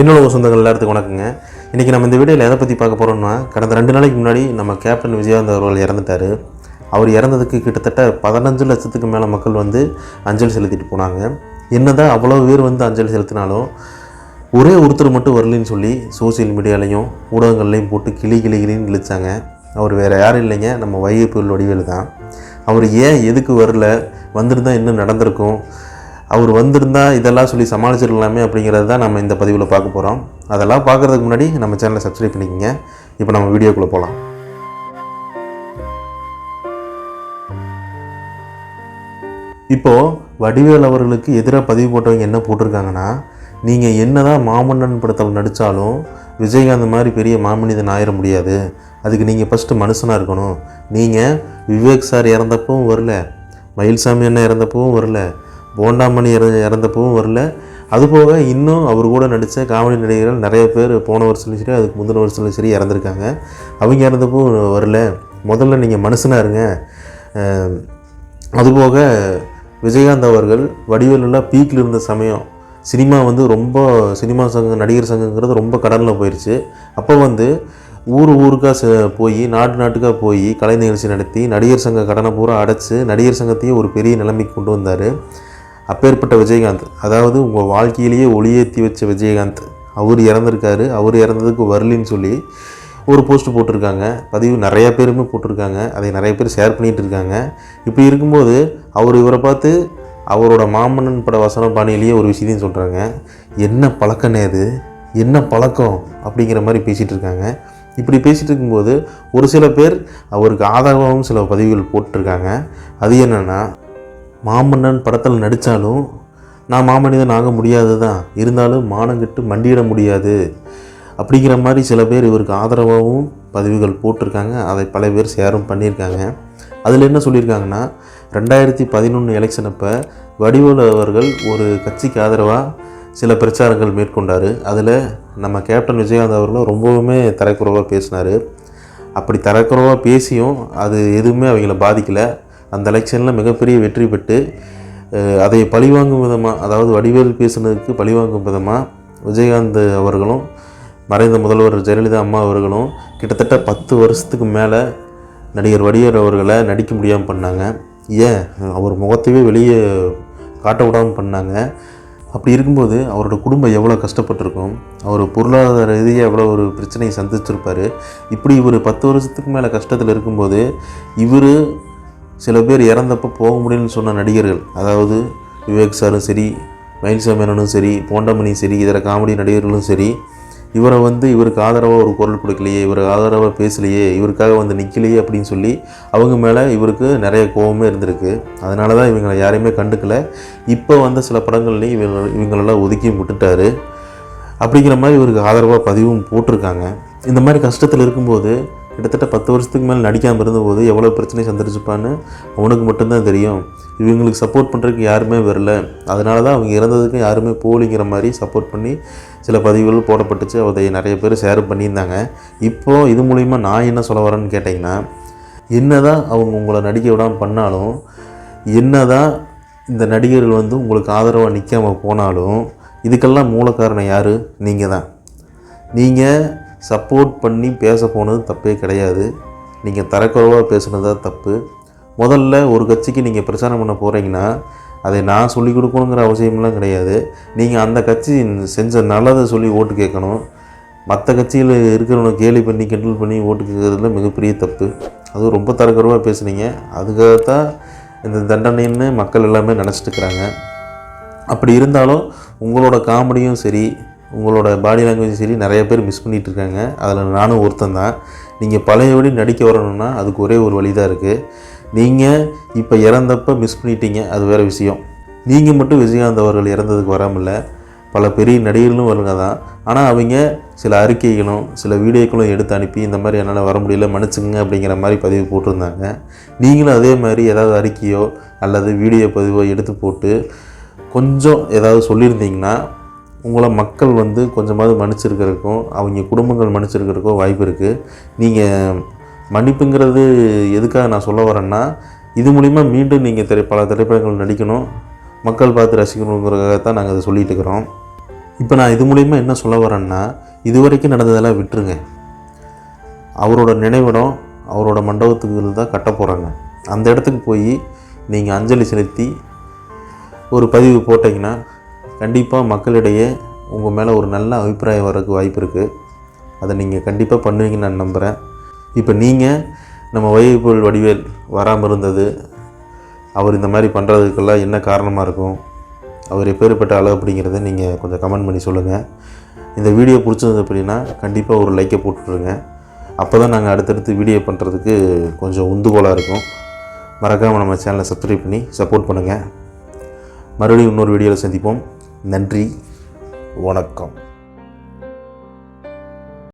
என்னோட சொந்தங்கள் எல்லாத்துக்கும் வணக்கங்க. இன்றைக்கி நம்ம இந்த வீடியோவில் எதை பற்றி பார்க்க போகிறோம்னா கடந்த ரெண்டு நாளைக்கு முன்னாடி நம்ம கேப்டன் விஜயகாந்த் அவர்கள் இறந்துட்டார். அவர் இறந்ததுக்கு கிட்டத்தட்ட பதினஞ்சு லட்சத்துக்கு மேலே மக்கள் வந்து அஞ்சலி செலுத்திட்டு போனாங்க. என்னதான் அவ்வளோ பேர் வந்து அஞ்சலி செலுத்தினாலும் ஒரே ஒருத்தர் மட்டும் வரலன்னு சொல்லி சோசியல் மீடியாலையும் ஊடகங்கள்லையும் போட்டு கிளி கிளி கிளின்னு இழுத்தாங்க அவர் வேறு யாரும் இல்லைங்க நம்ம வைகப்புல் வடிவேலு தான். அவர் ஏன் எதுக்கு வரல வந்திருந்தால் இன்னும் நடந்திருக்கும் அவர் வந்திருந்தா இதெல்லாம் சொல்லி சமாளிச்சிருக்கலாமே அப்படிங்கிறது தான் நம்ம இந்த பதிவில் பார்க்க போகிறோம் அதெல்லாம் பார்க்குறதுக்கு முன்னாடி நம்ம சேனலை சப்ஸ்கிரைப் பண்ணிக்கோங்க. இப்போ நம்ம வீடியோக்குள்ளே போகலாம் இப்போது வடிவேல் அவர்களுக்கு எதிராக பதிவு போட்டவங்க என்ன போட்டிருக்காங்கன்னா நீங்கள் என்னதான் மாமன்னன் படத்தில் நடித்தாலும் விஜயகாந்த் மாதிரி பெரிய மாமனிதன் ஆயிட முடியாது. அதுக்கு நீங்கள் ஃபஸ்ட்டு மனுஷனாக இருக்கணும். நீங்கள் விவேக் சார் இறந்தப்பவும் வரல. மயில்சாமி அண்ணன் இறந்தப்பவும் வரல. போண்டாமணி இற இறந்தப்பவும் வரல. அதுபோக இன்னும் அவர் கூட நடித்த காமெடி நடிகர்கள் நிறைய பேர் போன வருஷத்துலையும் சரி அதுக்கு முந்தின வருஷத்துலையும் சரி இறந்துருக்காங்க. அவங்க இறந்தப்பவும் வரல. முதல்ல நீங்கள் மனுஷனாக இருங்க. அதுபோக விஜயகாந்த் அவர்கள் வடிவேலுலாம் பீக்கில் இருந்த சமயம் சினிமா வந்து ரொம்ப சினிமா சங்கம் நடிகர் சங்கங்கிறது ரொம்ப கடனில் போயிடுச்சு அப்போ வந்து ஊர் ஊருக்காக ச- போய் நாட்டு நாட்டுக்காக போய் கலை நிகழ்ச்சி நடத்தி நடிகர் சங்க கடனை பூரா அடைச்சி நடிகர் சங்கத்தையே ஒரு பெரிய நிலைமைக்கு கொண்டு வந்தார். அப்பேற்பட்ட விஜயகாந்த். அதாவது உங்கள் வாழ்க்கையிலேயே ஒளியேற்றி வச்ச விஜயகாந்த். அவர் இறந்துருக்காரு அவர் இறந்ததுக்கு வரலின்னு சொல்லி ஒரு போஸ்ட் போட்டிருக்காங்க. பதிவு நிறைய பேருமே போட்டிருக்காங்க. அதை நிறைய பேர் ஷேர் பண்ணிகிட்டு இருக்காங்க. இப்படி இருக்கும்போது அவர் இவரை பார்த்து அவரோட மாமன்னன் பட வசன பாணியிலேயே ஒரு விஷயத்தையும் சொல்கிறாங்க என்ன பழக்கண்ணே அது என்ன பழக்கம்? அப்படிங்கிற மாதிரி பேசிகிட்டு இருக்காங்க. இப்படி பேசிகிட்டு இருக்கும்போது ஒரு சில பேர் அவருக்கு ஆதரவாகவும் சில பதிவுகள் போட்டிருக்காங்க. அது என்னென்னா மாமன்னன் படத்தில் நடித்தாலும் நான் மாமனிதன் ஆக முடியாது தான் இருந்தாலும் மானங்கிட்டு மண்டியிட முடியாது. அப்படிங்கிற மாதிரி சில பேர் இவருக்கு ஆதரவாகவும் பதிவுகள் போட்டிருக்காங்க. அதை பல பேர் சேரும் பண்ணியிருக்காங்க. அதில் என்ன சொல்லியிருக்காங்கன்னா ரெண்டாயிரத்தி பதினொன்று எலெக்ஷன் அப்போ வடிவேலு அவர்கள் ஒரு கட்சிக்கு ஆதரவாக சில பிரச்சாரங்கள் மேற்கொண்டார். அதில் நம்ம கேப்டன் விஜயகாந்த் அவர்களும் ரொம்பவுமே தரக்குறைவாக பேசினார். அப்படி தரக்குறைவாக பேசியும் அது எதுவுமே அவங்கள பாதிக்கலை. அந்த எலெக்ஷனில் மிகப்பெரிய வெற்றி பெற்று அதை பழிவாங்கும் விதமாக அதாவது வடிவேல் பேசுனதுக்கு பழிவாங்கும் விதமாக விஜயகாந்த் அவர்களும் மறைந்த முதல்வர் ஜெயலலிதா அம்மா அவர்களும் கிட்டத்தட்ட பத்து வருஷத்துக்கு மேலே நடிகர் வடிவேல் அவர்களை நடிக்க முடியாமல் பண்ணாங்க. ஏன்? அவர் முகத்தையே வெளியே காட்ட விடாமல் பண்ணாங்க. அப்படி இருக்கும்போது அவரோட குடும்பம் எவ்வளோ கஷ்டப்பட்டிருக்கும்? அவர் பொருளாதார ரீதியாக எவ்வளோ ஒரு பிரச்சனையை சந்திச்சிருப்பார்? இப்படி இவர் பத்து வருஷத்துக்கு மேலே கஷ்டத்தில் இருக்கும்போது இவர் சில பேர் இறந்தப்போ போக முடியும்னு சொன்ன நடிகர்கள் அதாவது விவேக் சாரும் சரி மயில்சாமி அண்ணனும் சரி போண்டமணியும் சரி இதர காமெடி நடிகர்களும் சரி இவரை வந்து இவருக்கு ஆதரவாக ஒரு குரல் கொடுக்கலையே இவருக்கு ஆதரவாக பேசலையே இவருக்காக வந்து நிற்கலையே அப்படின்னு சொல்லி அவங்க மேலே இவருக்கு நிறைய கோபமே இருந்திருக்கு. அதனால தான் இவங்களை யாரையுமே கண்டுக்கல. இப்போ வந்த சில படங்கள்லையும் இவங்க இவங்களெல்லாம் ஒதுக்கி விட்டுட்டாரு. அப்படிங்கிற மாதிரி இவருக்கு ஆதரவாக பதிவும் போட்டிருக்காங்க. இந்த மாதிரி கஷ்டத்தில் இருக்கும்போது கிட்டத்தட்ட பத்து வருஷத்துக்கு மேலே நடிக்காமல் இருந்தபோது எவ்வளோ பிரச்சனை சந்திரிச்சுப்பான்னு அவனுக்கு மட்டும்தான் தெரியும். இவங்களுக்கு சப்போர்ட் பண்ணுறதுக்கு யாருமே வரல. அதனால தான் அவங்க இறந்ததுக்கு யாருமே போலிங்கிற மாதிரி சப்போர்ட் பண்ணி சில பதிவுகள் போடப்பட்டுச்சு. அதை நிறைய பேர் ஷேர் பண்ணியிருந்தாங்க. இப்போது இது மூலிமா நான் என்ன சொல்ல வரேன்னு கேட்டிங்கன்னா என்னதான் அவங்க உங்களை நடிக்க விடாமல் பண்ணாலும் என்னதான் இந்த நடிகர்கள் வந்து உங்களுக்கு ஆதரவாக நிற்காமல் போனாலும் இதுக்கெல்லாம் மூல காரணம் யார்? நீங்கள் தான் நீங்கள் சப்போர்ட் பண்ணி பேச போனது தப்பே கிடையாது. நீங்கள் தரக்குறைவாக பேசுனது தான் தப்பு. முதல்ல ஒரு கட்சிக்கு நீங்கள் பிரச்சாரம் பண்ண போகிறீங்கன்னா அதை நான் சொல்லிக் கொடுக்கணுங்கிற அவசியம்லாம் கிடையாது. நீங்கள் அந்த கட்சி செஞ்ச நல்லதை சொல்லி ஓட்டு கேட்கணும். மற்ற கட்சியில் இருக்கிறவனை கேலி பண்ணி கண்ட்ரோல் பண்ணி ஓட்டு கேட்கறதுல மிகப்பெரிய தப்பு. அதுவும் ரொம்ப தரக்குறைவாக பேசுனீங்க. அதுக்காகத்தான் இந்த தண்டனைன்னு மக்கள் எல்லாமே நினச்சிட்டு இருக்கிறாங்க. அப்படி இருந்தாலும் உங்களோட காமெடியும் சரி உங்களோட பாடி லாங்குவேஜ் சரி நிறைய பேர் மிஸ் பண்ணிகிட்டு இருக்காங்க அதில் நானும் ஒருத்தன் தான் நீங்கள் பழையபடி நடிக்க வரணும்னா அதுக்கு ஒரே ஒரு வழி தான் இருக்குது நீங்கள் இப்போ இறந்தப்ப மிஸ் பண்ணிட்டீங்க அது வேறு விஷயம். நீங்கள் மட்டும் விஜயகாந்த் அவர்கள் இறந்ததுக்கு வராமல் பல பெரிய நடிகர்களும் வருங்க தான் ஆனால் அவங்க சில அறிக்கைகளும் சில வீடியோக்களும் எடுத்து அனுப்பி இந்த மாதிரி என்னால் வர முடியல மன்னிச்சுங்க அப்படிங்கிற மாதிரி பதிவு போட்டிருந்தாங்க. நீங்களும் அதே மாதிரி ஏதாவது அறிக்கையோ அல்லது வீடியோ பதிவோ எடுத்து போட்டு கொஞ்சம் ஏதாவது சொல்லியிருந்தீங்கன்னா உங்களை மக்கள் வந்து கொஞ்சமாவது மன்னிச்சிருக்கிறதுக்கும் அவங்க குடும்பங்கள் மன்னிச்சிருக்கிறதுக்கும் வாய்ப்பு இருக்குது நீங்கள் மன்னிப்புங்கிறது எதுக்காக நான் சொல்ல வரேன்னா இது மூலிமா மீண்டும் நீங்கள் திரை பல திரைப்படங்கள் நடிக்கணும் மக்கள் பார்த்து ரசிக்கணுங்கிறதுக்காக தான் நாங்கள் அதை சொல்லிகிட்டு இருக்கிறோம். இப்போ நான் இது மூலிமா என்ன சொல்ல வரேன்னா இது வரைக்கும் நடந்ததெல்லாம் விட்டுருங்க. அவரோட நினைவிடம் அவரோட மண்டபத்துக்கு தான் கட்ட போகிறாங்க அந்த இடத்துக்கு போய் நீங்கள் அஞ்சலி செலுத்தி ஒரு பதிவு போட்டிங்கன்னா கண்டிப்பாக மக்களிடையே உங்கள் மேலே ஒரு நல்ல அபிப்பிராயம் வரக்கு வாய்ப்பு இருக்குது அதை நீங்கள் கண்டிப்பாக பண்ணுவீங்கன்னு நான் நம்புகிறேன் இப்போ நீங்கள் நம்ம வைகை வடிவேல் வராமல் இருந்தது அவர் இந்த மாதிரி பண்ணுறதுக்கெல்லாம் என்ன காரணமாக இருக்கும் அவர் எப்பேற்பட்ட அளவு அப்படிங்கிறத நீங்கள் கொஞ்சம் கமெண்ட் பண்ணி சொல்லுங்கள் இந்த வீடியோ பிடிச்சது அப்படின்னா கண்டிப்பாக ஒரு லைக்கை போட்டுட்ருங்க அப்போ தான் நாங்கள் அடுத்தடுத்து வீடியோ பண்ணுறதுக்கு கொஞ்சம் உந்துகோலாக இருக்கும். மறக்காமல் நம்ம சேனலை சப்ஸ்கிரைப் பண்ணி சப்போர்ட் பண்ணுங்கள் மறுபடியும் இன்னொரு வீடியோவில் சந்திப்போம். நன்றி வணக்கம்.